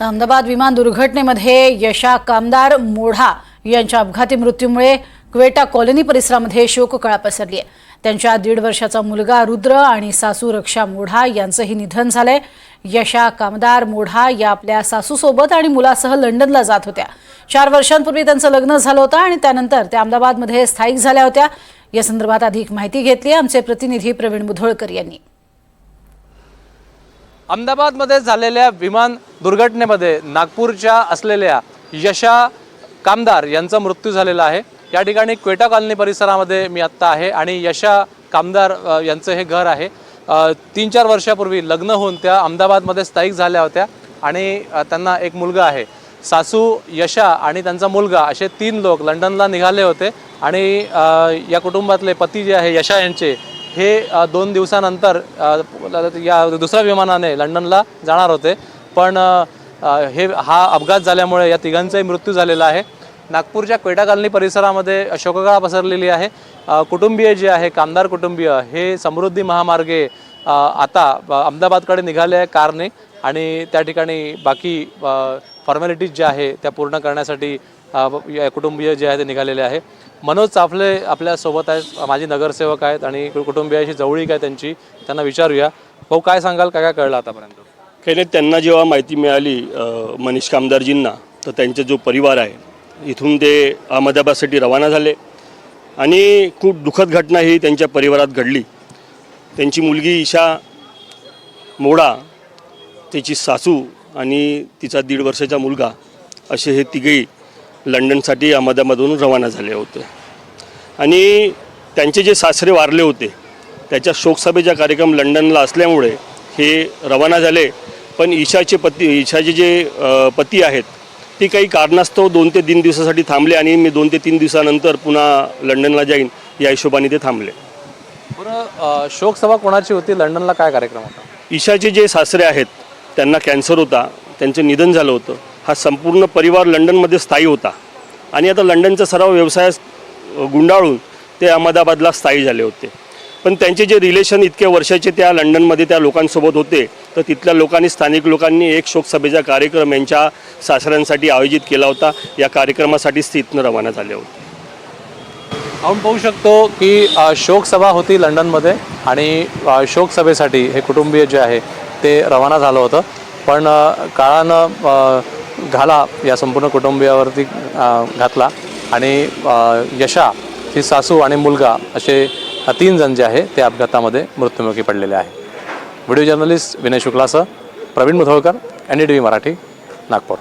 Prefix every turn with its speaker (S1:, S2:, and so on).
S1: अहमदाबाद विमान दुर्घटनेमध्ये यशा कामदार मोढा यांच्या अपघाती मृत्यूमुळे क्वेटा कॉलनी परिसरामध्ये शोककळा पसरली आहे. त्यांच्या दीड वर्षाचा मुलगा रुद्र आणि सासू रक्षा मोढा यांचंही निधन झालंय. यशा कामदार मोढा या आपल्या सासूसोबत आणि मुलासह लंडनला जात होत्या. चार वर्षांपूर्वी त्यांचं लग्न झालं होतं आणि त्यानंतर त्या अहमदाबादमध्ये स्थायिक झाल्या होत्या. या संदर्भात अधिक माहिती घेतली आमचे प्रतिनिधी प्रवीण मुधोळकर यांनी.
S2: अहमदाबादमध्ये झालेल्या विमान दुर्घटनेमध्ये नागपूरच्या असलेल्या यशा कामदार यांचा मृत्यू झालेला आहे. या ठिकाणी क्वेटा कॉलनी परिसरामध्ये मी आत्ता आहे आणि यशा कामदार यांचं हे घर आहे. तीन चार वर्षापूर्वी लग्न होऊन त्या अहमदाबादमध्ये स्थायिक झाल्या होत्या आणि त्यांना एक मुलगा आहे. सासू यशा आणि त्यांचा मुलगा असे तीन लोक लंडनला निघाले होते आणि या कुटुंबातले पती जे आहे यशा यांचे हे दोन दिवसानंतर या दुसऱ्या विमानाने लंडनला जाणार होते. पण हे हा अपघात झाल्यामुळे या तिघांचाही मृत्यू झालेला आहे. नागपूरच्या क्वेटा कॉलनी परिसरामध्ये शोककळा पसरलेली आहे. कुटुंबीय जे आहे कामदार कुटुंबीय हे समृद्धी महामार्गे आता अहमदाबादकडे निघाले आहे कारने. आणि त्या ठिकाणी बाकी फॉर्मॅलिटीज ज्या आहे त्या पूर्ण करण्यासाठी या कुटुंबीय जे आहे ते निघालेले आहे. मनोज चाफले आपल्यासोबत आहेत माझी नगरसेवक आहेत आणि कुटुंबियाशी जवळीक आहे त्यांची. त्यांना विचारूया. भाऊ काय सांगाल? काय काय कळलं आतापर्यंत?
S3: काही त्यांना जेव्हा माहिती मिळाली मनीष कामदारजींना तर त्यांचा जो परिवार आहे इथून ते अहमदाबादसाठी रवाना झाले. आणि खूप दुःखद घटना ही त्यांच्या परिवारात घडली. त्यांची मुलगी ईशा मोडा त्याची सासू आणि तिचा दीड वर्षाचा मुलगा असे हे तिघेही लंडनसाठी अहमदाबादवरून रवाना झाले होते. आणि त्यांचे जे सासरे वारले होते त्याच्या शोकसभेचा कार्यक्रम लंडनला असल्यामुळे हे रवाना झाले. पण ईशाचे पती ईशाचे जे पती आहेत ते काही कारणास्तव दोन ते तीन दिवसासाठी थांबले आणि मी दोन ते तीन दिवसानंतर पुन्हा लंडनला जाईन या हिशोबाने ते थांबले.
S2: बरं शोकसभा कोणाची होती? लंडनला काय कार्यक्रम होता?
S3: ईशाचे जे सासरे आहेत त्यांना कॅन्सर होता त्यांचं निधन झालं होतं. हा संपूर्ण परिवार लंडनमध्ये स्थायी होता. आणि आता लंडनचा सर्व व्यवसाय गुंडाळून ते अहमदाबादला स्थायी झाले होते. पण त्यांचे जे रिलेशन इतके वर्षाचे त्या लंडनमध्ये त्या लोकांसोबत होते तर तिथल्या लोकांनी स्थानिक लोकांनी एक शोकसभेचा कार्यक्रम यांच्या सासऱ्यांसाठी आयोजित केला होता. या कार्यक्रमासाठीच ते इथनं रवाना झाले होते.
S2: आपण पाहू शकतो की शोकसभा होती लंडनमध्ये आणि शोकसभेसाठी हे कुटुंबीय जे आहे ते रवाना झालं होतं. पण काळानं घाला या संपूर्ण कुटुंबियावरती घातला. आणि यशा ही सासू आणि मुलगा असे तीन जण जे आहे ते अपघातामध्ये मृत्युमुखी पडलेले आहे. Video journalist Vinay शुक्लासह Praveen Mudholkar N D T V Marathi Nagpur.